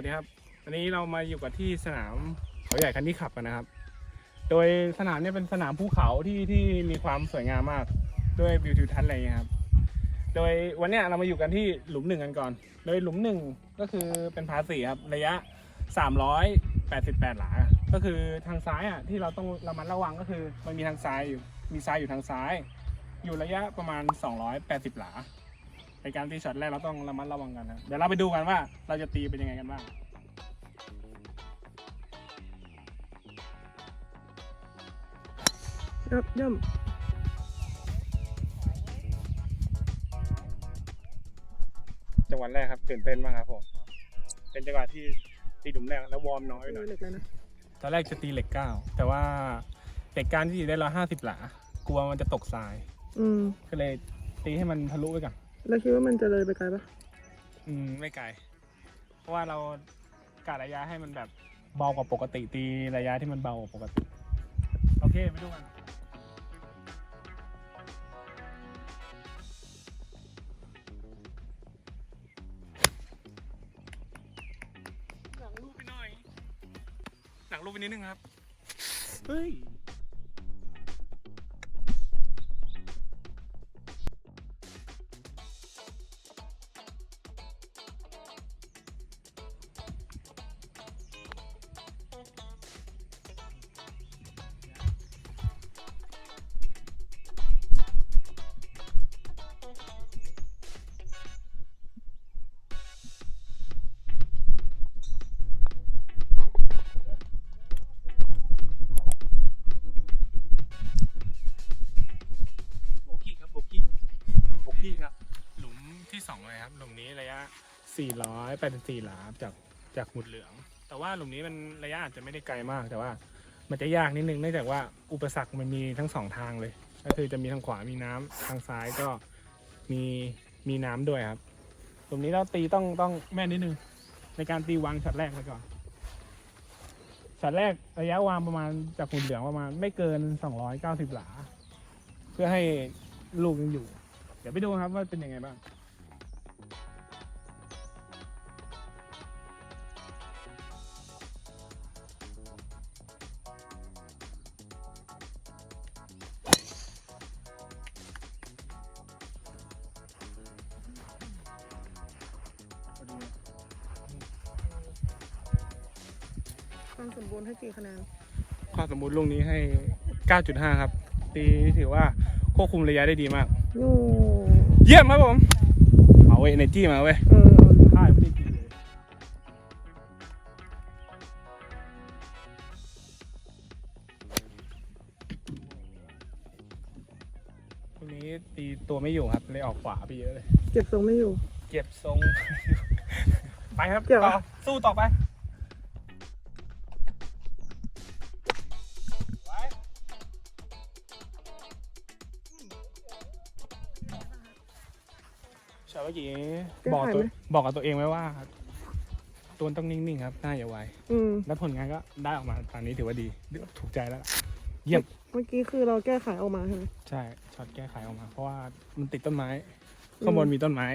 วัสดีครับวันนี้เรามาอยู่กับที่สนามเขาใหญ่คันที่ขับกันนะครับ โดยสนามเนี่ยเป็นสนามภูเขาที่ที่มีความสวยงามมากด้วยวิวทิวทัศน์อะไรอย่างเงี้ยครับ โดยวันเนี้ยเรามาอยู่กันที่หลุมหนึ่งกันก่อน โดยหลุมหนึ่งก็คือเป็นพาสีครับระยะ 388 หลา ก็คือทางซ้ายอะที่เราต้องระมัดระวังก็คือมันมีทางซ้ายอยู่มีซ้ายอยู่ทางซ้าย อยู่ระยะประมาณ 280 หลา ในการตีช็อตแรกเราต้องระมัดระวังกันนะเดี๋ยวเราไปดูกันว่าเราจะตีเป็นยังไงกันบ้างย่ำย่จังหวะแรกครับตื่นเต้นมากครับผมเป็นจังหวะที่ตีหลุมแรกแล้ววอร์มน้อยำไปหน่อยเหล็กเลยนะตอนแรกจะตีเหล็กเก้าแต่ว่าเหล็กการที่ตีได้ร้อยห้าสิบหลากลัวมันจะตกทราย อืมก็เลยตีให้มันทะลุไปก่อน แล้วคิดว่ามันจะเลยไปไกลปะอืมไม่ไกล เพราะว่าเรากะระยะให้มันแบบเบากว่าปกติตีระยะที่มันเบากว่าปกติ โอเคไปดูกัน หนังลูกไปหน่อย หนังลูกไปนิดนึงครับ เฮ้ย 484หลาจากจากหมุดเหลือง แต่ว่าหลุมนี้มันระยะอาจจะไม่ได้ไกลมากแต่ว่า มันจะยากนิดนึงเนื่องจากว่าอุปสรรคมันมีทั้งสองทางเลย ก็คือจะมีทางขวามีน้ำทางซ้ายก็มีมีน้ำด้วยครับหลุมนี้เราตีต้องต้องแม่นนิดนึงในการตีวางช็อตแรกไปก่อนช็อตแรกระยะวางประมาณจากหมุดเหลืองประมาณไม่เกิน 290 หลา เพื่อให้ลูกยังอยู่ เดี๋ยวไปดูครับว่าเป็นยังไงบ้าง กี่คะแนนข้อสมมุติลูกนี้ให้ 9.5 ครับ ตีถือว่าควบคุมระยะได้ดีมาก โอ้เยี่ยมครับผม เอาเว้ยเนจี้มาเว้ยเออเอาดิค่ายไม่ได้กินเลยลูกนี้ตีตัวไม่อยู่ครับเลยออกขวาไปเยอะเลย เก็บทรงไม่อยู่ เก็บทรง ไปครับเกี่ยวต่อสู้ต่อไป เมื่อกี้บอกตัวบอกกับตัวเองไว้ว่า ตัวต้องนิ่งๆครับหน้าอย่าไวอืม แล้วผลงานก็ได้ออกมาตอนนี้ถือว่าดีถูกใจแล้วล่ะเยี่ยมเมื่อกี้คือเราแก้ไขออกมาใช่ไหมใช่ช็อตแก้ไขออกมา เพราะว่ามันติดต้นไม้ ข้างบนมีต้นไม้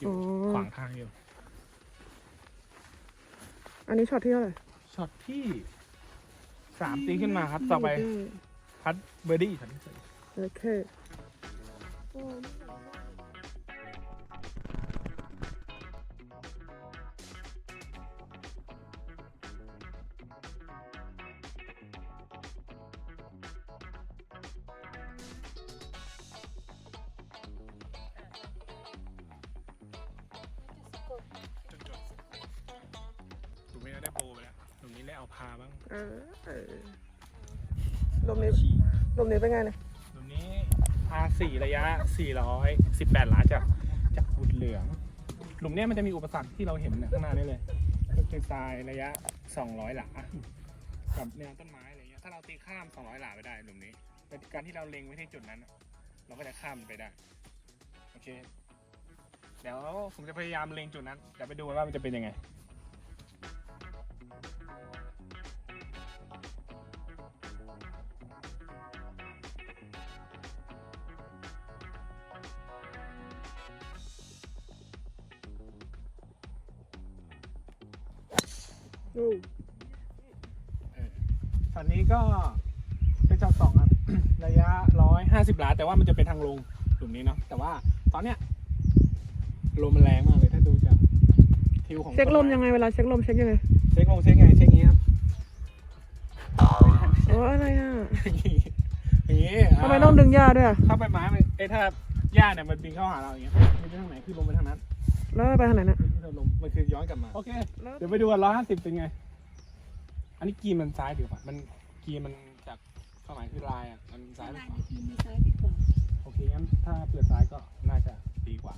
อยู่อ๋อ ขวางทางอยู่อันนี้ช็อตที่เท่าไหร่ช็อตที่สามตีขึ้นมาครับต่อไปพัดเบอร์ดี้ช็อตที่สี่โอเคจน ได้เอาพาบ้างเออเออลมนี้ลมนี้เป็นไงเนี่ยตรงนี้พาสี่ระยะ 418หลาจากจากบุดเหลือง หลุมเนี้ยมันจะมีอุปสรรคที่เราเห็นเนี่ยข้างหน้านี่เลย ก็คือทรายระยะ 200 หลา กับแนวต้นไม้อะไรเงี้ย ถ้าเราตีข้าม 200 หลาไปได้หลุมนี้ แต่การที่เราเล็งไว้ที่จุดนั้นน่ะเราก็จะข้ามมันไปได้ โอเค เดี๋ยวผมจะพยายามเล็งจุดนั้นเดี๋ยวไปดูกันว่ามันจะเป็นยังไง อู้ช็อตนี้ก็เป็นช็อตสองครับ ระยะร้อยห้าสิบล้านแต่ว่ามันจะเป็นทางลงกลุ่มนี้เนาะแต่ว่าตอนเนี้ยลมมันแรงมากเลยถ้าดูจากทิวของเช็คลมต้นไยังไงเวลาเช็คลมเช็คยังไงเช็คลมเช็คไงเช็คงี้ครับอ๋ออะไรอะอย่างงี้ทำไมต้องดึงหญ้าด้วยอะถ้าใบไม้มันเอ้ยถ้าหญ้าเนี่ยมันบินเข้าหาเราอย่างเงี้ยมันจะทางไหนคือลมไปทางนั้น แล้วไปทางไหนน่ะที่ เราลมมันคือย้อนกลับมาโอเค แล้วเดี๋ยวไปดูกันร้อยห้าสิบเป็นไง อันนี้กีมันซ้ายหรือเปล่ามันกีมันจากความหมายคือลายอะ มันซ้ายหรือเปล่าโอเคงั้นถ้าเปลี่ยนซ้ายก็น่าจะดีกว่า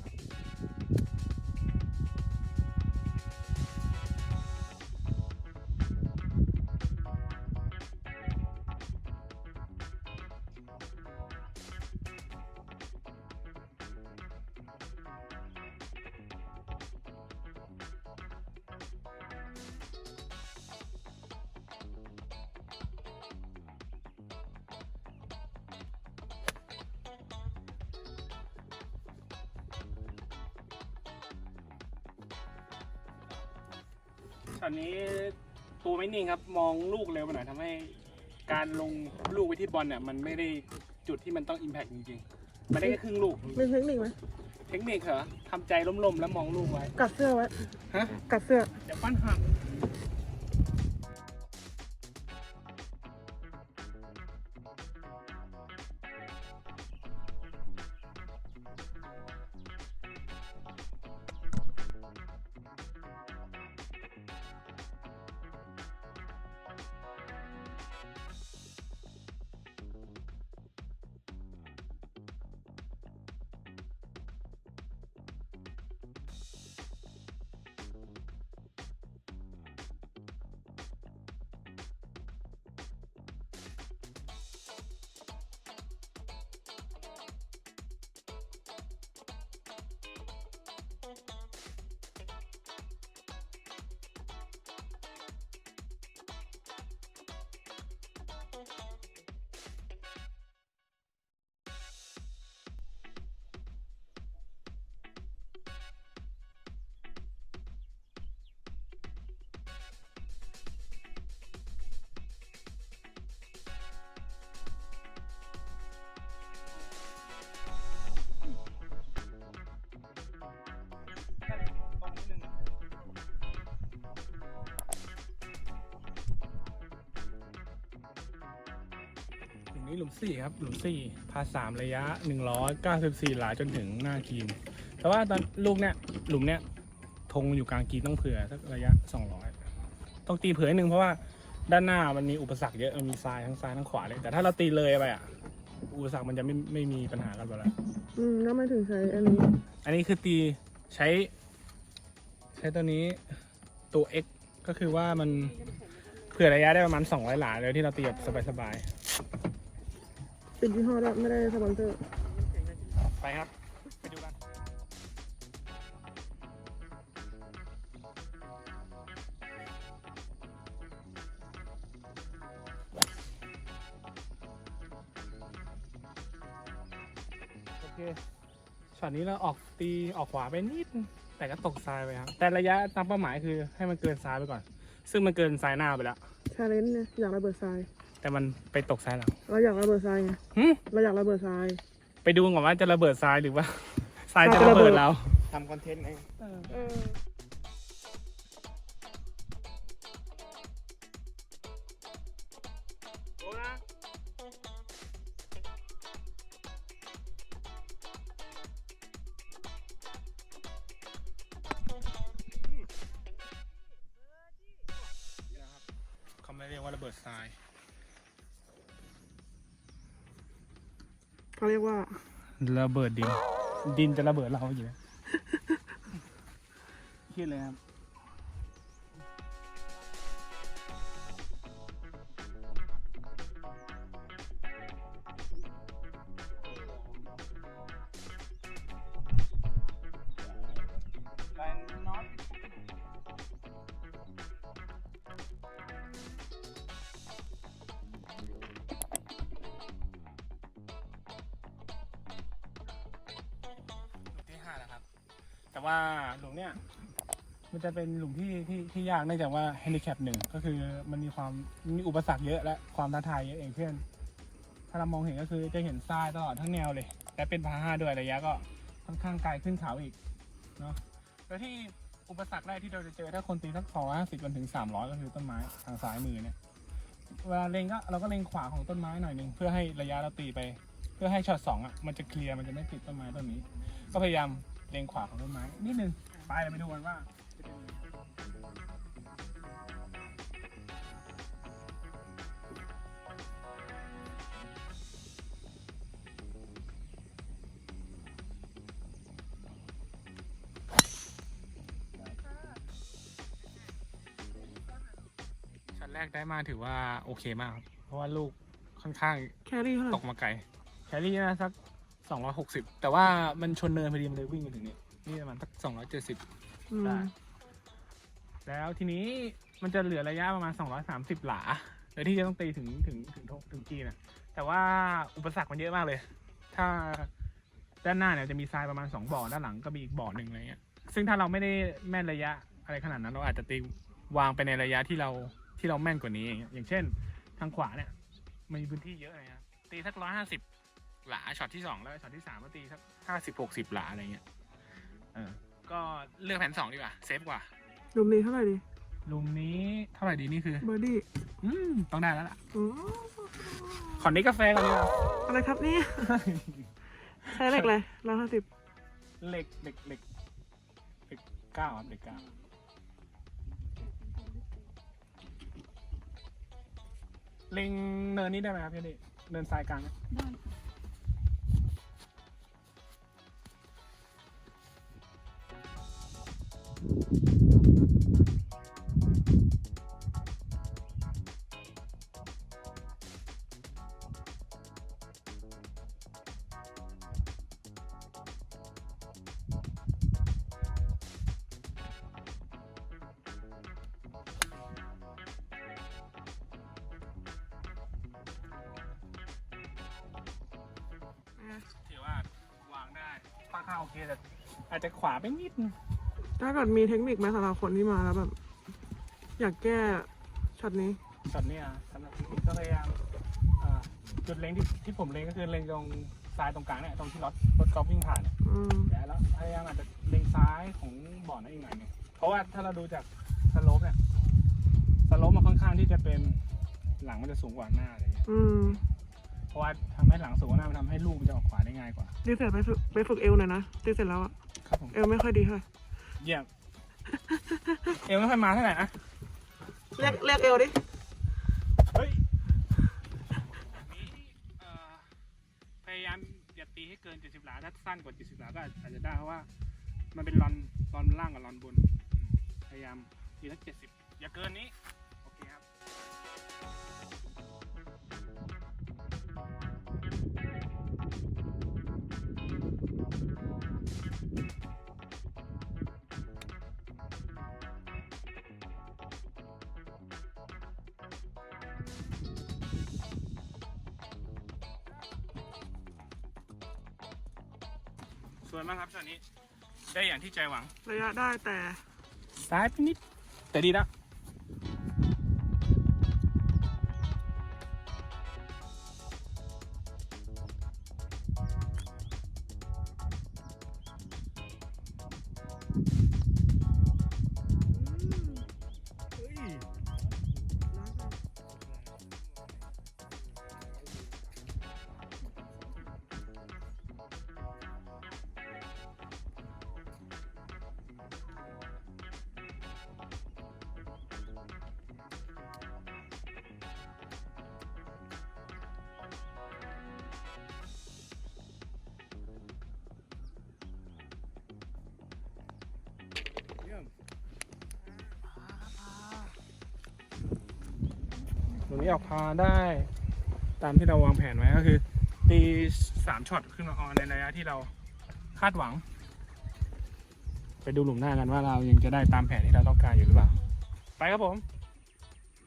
ช็อตนี้ตัวไม่นิ่งครับมองลูกเร็วไปหน่อยทำให้การลงลูกไปที่บอลเนี่ยมันไม่ได้จุดที่มันต้องอิมแพกจริงๆมันได้แค่ครึ่งลูกมีเทคนิคไหมเทคนิคเหรอทำใจล้มๆแล้วมองลูกไว้ กัดเสื้อไว้ ฮะ กัดเสื้อ เดี๋ยวฟันหัก นี้หลุมสี่ครับ หลุมสี่พาสามระยะหนึ่งร้อยเก้าสิบสี่หลาจนถึงหน้ากีน แต่ว่าตอนลูกเนี้ยหลุมเนี้ยธงอยู่กลางกีนต้องเผื่อสักระยะสองร้อยต้องตีเผื่อนิดนึงเพราะว่าด้านหน้ามันมีอุปสรรคเยอะมันมีทรายทั้งซ้ายทั้งขวาเลยแต่ถ้าเราตีเลยไปอะอุปสรรคมันจะไม่ไม่มีปัญหากันหมดแล้วอืมแล้วไม่ถึงใช้อันนี้ อันนี้คือตีใช้ ใช้ตัวนี้ตัว X ก็คือว่ามันเผื่อระยะได้ประมาณ200หลาเลยที่เราตีแบบสบาย ติดยี่ห้อแล้วไม่ได้สปอนเซอร์ๆไปครับ ไปดูกัน โอเค ช็อตนี้เราออกตีออกขวาไปนิดนึงแต่ก็ตกซ้ายไปครับ แต่ระยะตามเป้าหมายคือให้มันเกินซ้ายไปก่อน ซึ่งมันเกินซ้ายหน้าไปแล้ว ชาเลนจ์เนี่ยอยากระเบิดทราย แต่มันไปตกซ้ายหลังเราอยากระเบิดทรายไงหึเราอยากระเบิดทรายไปดูก่อนว่าจะระเบิดทรายหรือว่าทรายทรายจะจะระระเบิเบิดดเรา ทำคอนเทนต์เองเออ ระเบิดดิน ดินจะระเบิดเราอยู่แล้วคิดเลยครับ ว่าหลุมเนี้ยมันจะเป็นหลุมที่ที่ที่ยากเนื่องจากว่าแฮนดิแคปหนึ่งก็คือมันมีความมีอุปสรรคเยอะและความท้าทายเยอะเองเพื่อน ถ้าเรามองเห็นก็คือจะเห็นทรายตลอดทั้งแนวเลย และเป็นพาห้าด้วยระยะก็ค่อนข้างไกลขึ้นเขาอีกเนาะแล้วที่อุปสรรคแรกที่เราจะเจอถ้าคนตีสักสองร้อยสิบจนถึงสามร้อยก็คือต้นไม้ทางซ้ายมือเนี่ยเวลาเล็งก็เราก็เล็งขวาของต้นไม้หน่อยหนึ่งเพื่อให้ระยะเราตีไป เพื่อให้ช็อตสองอะมันจะเคลียร์มันจะไม่ติดต้นไม้ต้นนี้ ก็พยายาม เล็งขวาของต้นไม้นิดนึงไปเราไปดูกันว่าจะเป็นยังไงช็อตแรกได้มาถือว่าโอเคมากครับ เพราะว่าลูกค่อนข้างแครี่เท่าไหตร่กมาไกลแคลรี่นะสัก สองร้อยหกสิบแต่ว่ามันชนเนินพอดีมันเลยวิ่งมาถึงนี่นี่ประมาณสักสองร้อยเจ็ดสิบอืมได้แล้วทีนี้มันจะเหลือระยะประมาณสองร้อยสามสิบหลาแล้วที่จะต้องตีถึงถึงถึงถึงถึงจีนอะแต่ว่าอุปสรรคมันเยอะมากเลย ถ้าด้านหน้าเนี่ยจะมีทรายประมาณสองบ่อด้านหลังก็มีอีกบ่อหนึ่งอะไรเงี้ย ซึ่งถ้าเราไม่ได้แม่นระยะอะไรขนาดนั้นเราอาจจะตีวางไปในระยะที่เราที่เราแม่นกว่านี้ อย่างเงี้ยอย่างเช่นทางขวาเนี่ยมันมีพื้นที่เยอะเลยนะตีสักร้อยห้าสิบ หลาช็อตที่สองแล้วช็อตที่สามก็ตีสักห้าสิบหกสิบหลาอะไรเงี้ยเออก็เลือกแผนสองดีกว่าเซฟกว่าหลุมนี้เท่าไหร่ดีหลุมนี้เท่าไหร่ดีนี่คือเบอร์ดี้อืมต้องได้แล้วล่ะอ๋อขอนี้กาแฟก่อนดีกว่าอะไรครับเนี่ยใช้เหล็กเลยร้อยห้าสิบเหล็กเหล็กเหล็กเหล็กเก้าครับเหล็กเก้าเล็งเนินนี้ได้ไหมครับพี่นี่เนินทรายกลางเนี่ยไถือว่าวางได้ค่อนข้างโอเคแต่อาจจะขวาไปนิดนึง ดมีเทคนิคไหมสำหรับคนที่มาแล้วแบบ อยากแก้ช็อตนี้ ช็อตเนี้ยสำหรับพี่ก็พยายามอ่าจุดเล็งที่ที่ผมเล็งก็คือเล็งตรงซ้ายตรงกลางเนี่ยตรงที่รถรถกอล์ฟวิ่งผ่านเนี่ยอืมแล้วพยายามอาจจะเล็งซ้ายของบ่อนั้นอีกหน่อยหนึงเพราะว่าถ้าเราดูจากสโลปเนี่ยสโลปมันค่อนข้างที่จะเป็นหลังมันจะสูงกว่าหน้าอะไรเงี้ยอืมเพราะว่าทำให้หลังสูงกว่าหน้ามันทำให้ลูกมันจะออกขวาได้ง่ายกว่า ดีเสร็จไปฝึกไปฝึกเอวหน่อยนะดีเสร็จแล้วอะครับผม เอวไม่ค่อยดีเท่าไหร่ เยี่ยมเอวไม่ค่อยมาเท่าไหร่นะเรียกเรียกเอวดิ เฮ้ยนี้เอ่อพยายามอย่าตีให้เกิน 70 หลา ถ้าสั้นกว่า 70 หลาก็อาจจะได้เพราะว่า มันเป็นรอนรอนล่างกับรอนบนอืมพยายามตีสัก70 อย่าเกินนี้ ได้อย่างที่ใจหวัง ระยะได้แต่ซ้ายไปนิด แต่ดีแล้ ตรงนี้ออกพาได้ ตามที่เราวางแผนไว้ก็คือ ตีสามช็อตขึ้นมาออนในระยะที่เราคาดหวัง ไปดูหลุมหน้ากันว่าเรายังจะได้ตามแผนที่เราต้องการอยู่หรือเปล่า ไปครับผม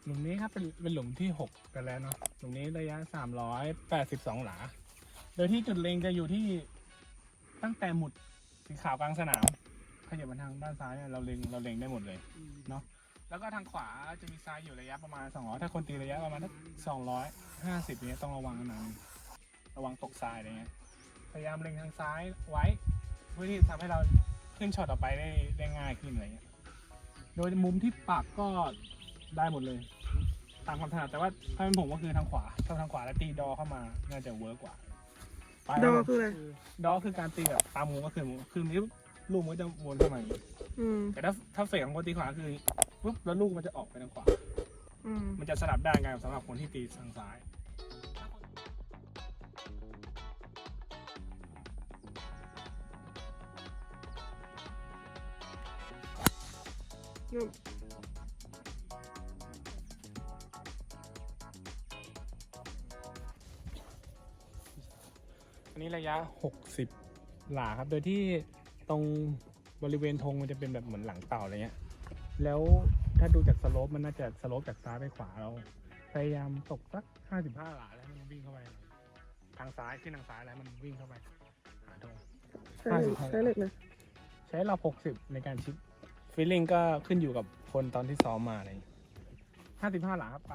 หลุมนี้ครับเป็นเป็นหลุมที่หกกันแล้วเนาะหลุมนี้ระยะสามร้อยแปดสิบสองหลา โดยที่จุดเล็งจะอยู่ที่ตั้งแต่หมุดสีขาวกลางสนามขยับมาทางด้านซ้ายเนี่ยเราเล็งเราเล็งได้หมดเลยเนาะ แล้วก็ทางขวาจะมีซ้ายอยู่ระยะประมาณ200ถ้าคนตีระยะประมาณสัก250เนี้ยต้องระวังนะระวังตกทรายอะไรเงี้ยพยายามเล็งทางซ้ายไว้เพื่อที่ทำให้เราขึ้นช็อตต่อไปได้ได้ง่ายขึ้นอะไรเงี้ยโดยมุมที่ปักก็ได้หมดเลย ตามความถนัดแต่ว่าถ้าเป็นผมก็คือทางขวาถ้าทางขวาแล้วตีดอเข้ามาน่าจะเวิร์กกว่าไปดคอรับคืออะไรดอคือการตีแบบตามมุมก็คือคือนี้ลูกมันก็จะวนเข้ามาอย่างนี้อืมแต่ถ้าถ้าเฟกของคนตีขวาคือ ปุ๊บแล้วลูกมันจะออกไปทางขวา อืมมันจะสลับด้านกันสำหรับคนที่ตีทางซ้ายอืมอันนี้ระยะ 60 หลาครับ โดยที่ตรงบริเวณธงมันจะเป็นแบบเหมือนหลังเต่าอะไรเงี้ย แล้วถ้าดูจากสโลปมันน่าจะสโลปจากซ้ายไปขวาเราพยายามตกสัก55หลาแล้วให้มันวิ่งเข้าไป ทางซ้ายขึ้นทางซ้ายแล้วมันวิ่งเข้าไปหาธง ใช้เหล็กใช้เหล็กเลยใช้เรา60ในการชิปฟีลลิ่งก็ขึ้นอยู่กับคนตอนที่ซ้อมมาอะไรอย่างเงี้ย55หลาครับไป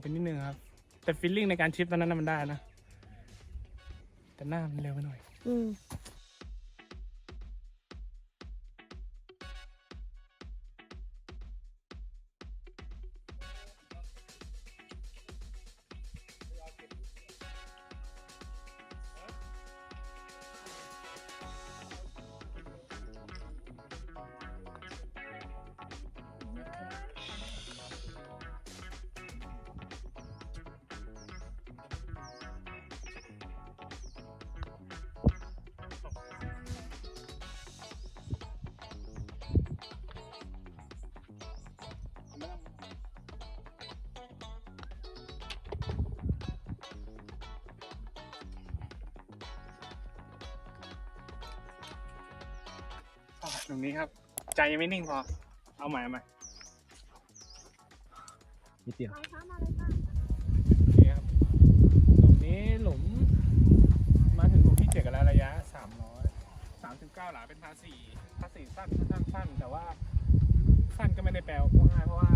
ไปนิดนึงครับ แต่ฟิลลิ่งในการชิปตอนนั้นนะมันได้นะ แต่หน้ามันเร็วไปหน่อย อืม ตรงนี้ครับ ใจยังไม่นิ่งพอ เอาใหม่เอาใหม่นิดเดียวนี่ครับหลุมนี้หลุม มาถึงหลุมที่เจ็ดกันแล้วระยะสามร้อยสามสิบเก้าหลาเป็นพาสี่พาสี่สั้นสั้นสั้นแต่ว่าสั้นก็ไม่ได้แปลว่าง่ายเพราะว่า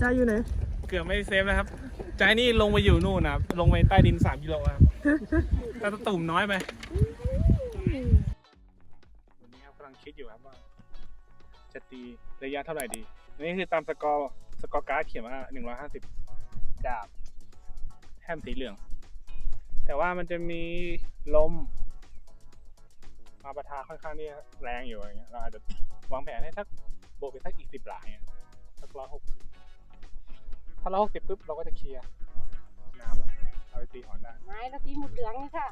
ใจอยู่ไหน เกือบไม่เซฟแล้วครับใจนี่ลงไปอยู่นู่นนะครับ ลงไปใต้ดินสามกิโลครับ แต่ตุ่มน้อยไปวันนี้ครับกำลังคิดอยู่ครับว่า จะตีระยะเท่าไหร่ดี นี่คือตามสกอร์สกอร์การ์ดเขียนว่าหนึ่งร้อยห้าสิบดาบ แฮมสีเหลือง แต่ว่ามันจะมีลม มาประทาค่อนข้างที่แรงอยู่อย่างเงี้ย เราอาจจะวางแผนให้สักโบกไปสักอีกสิบหลายเงี้ยสักร้อยหกสิบ ถ้าเราหกสิบปุ๊บเราก็จะเคลียร์น้ำแล้วเอาไปตีอ่อนได้ไม้แล้วสีหมุดเหลืองนี่ค่ะ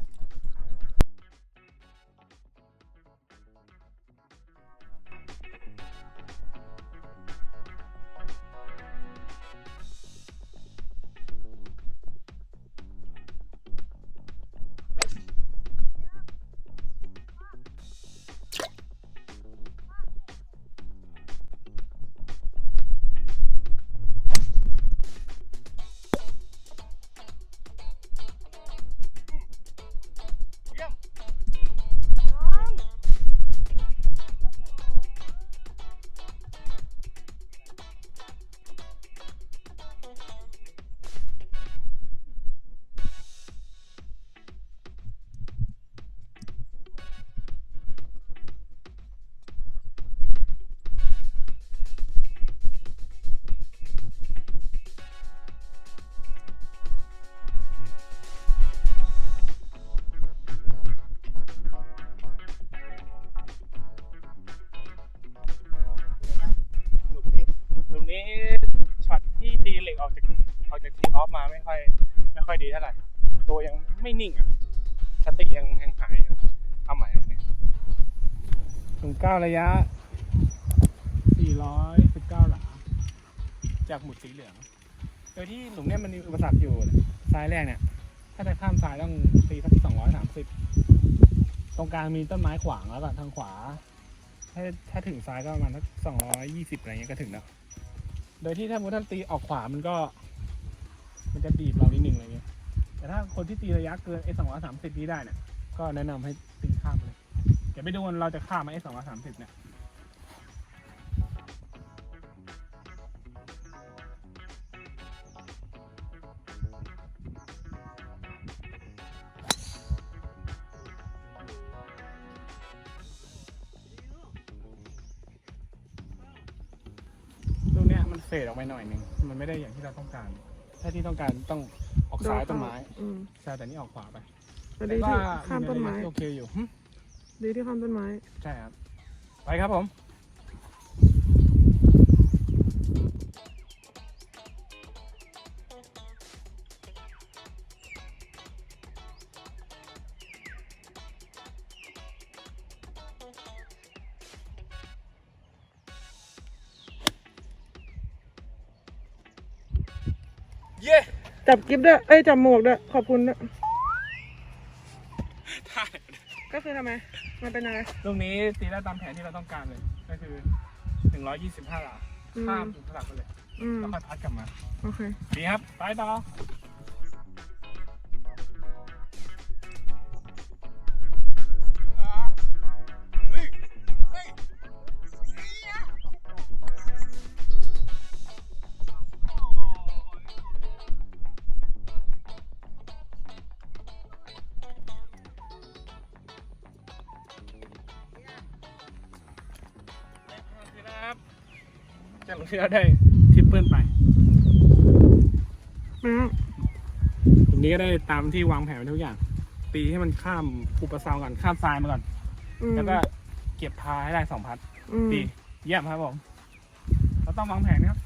ระยะ 419 หลา จากหมุดสีเหลือง โดยที่หลุมเนี้ยมันมีอุปสรรคอยู่ซ้ายแรกเนี่ย ถ้าจะข้ามซ้ายต้องตีสัก 230 ตรงกลางมีต้นไม้ขวางแล้วก็ทางขวา ถ้าถ้าถึงซ้ายก็ประมาณสัก 220 อะไรเงี้ยก็ถึงแล้ว โดยที่ถ้ามุดท่านตีออกขวามันก็ มันจะบีบเรานิดนึงอะไรเงี้ย แต่ถ้าคนที่ตีระยะเกินไอ้230นี้ได้เนี่ย ก็แนะนำให้ตีข้ามไป ดี๋ยวไปดูกันเราจะข้ามไหมไอ้230เนี่ยลูกเนี้ยมันเฟดออกไปหน่อยหนึงมันไม่ได้อย่างที่เราต้องการ ถ้าที่ต้องการต้องออกซ้ายต้นไม้อืมใช่แต่นี่ออกขวาไป แต่ดีที่ข้ามต้นไม้ โอเคอยู่หึ ดีที่ข้ามต้นไม้ ใช่ครับ ไปครับผมเย้จับกิฟต์ด้วยเอ้ยจับหมวกด้วยขอบคุณด้วย ได้ ก็คือทำไม มันเป็นยังไง ลูกนี้ตีได้ตามแผนที่เราต้องการเลย ก็คือ 125หลาอืม ข้ามจุดสลับไปเลยอืม แล้วค่อยพัดกลับมาโอเค ดีครับไปต่อ จากหลวงที่เราได้ทริปเปิลไปอืมตรงนี้ก็ได้ตามที่วางแผนไว้ทุกอย่าง ตีให้มันข้ามอุปสรรคก่อนข้ามทรายมาก่อนอืมแล้วก็เก็บพาให้ได้สองพัดอืมดีเยี่ยมครับผมเราต้องวางแผนนะครับ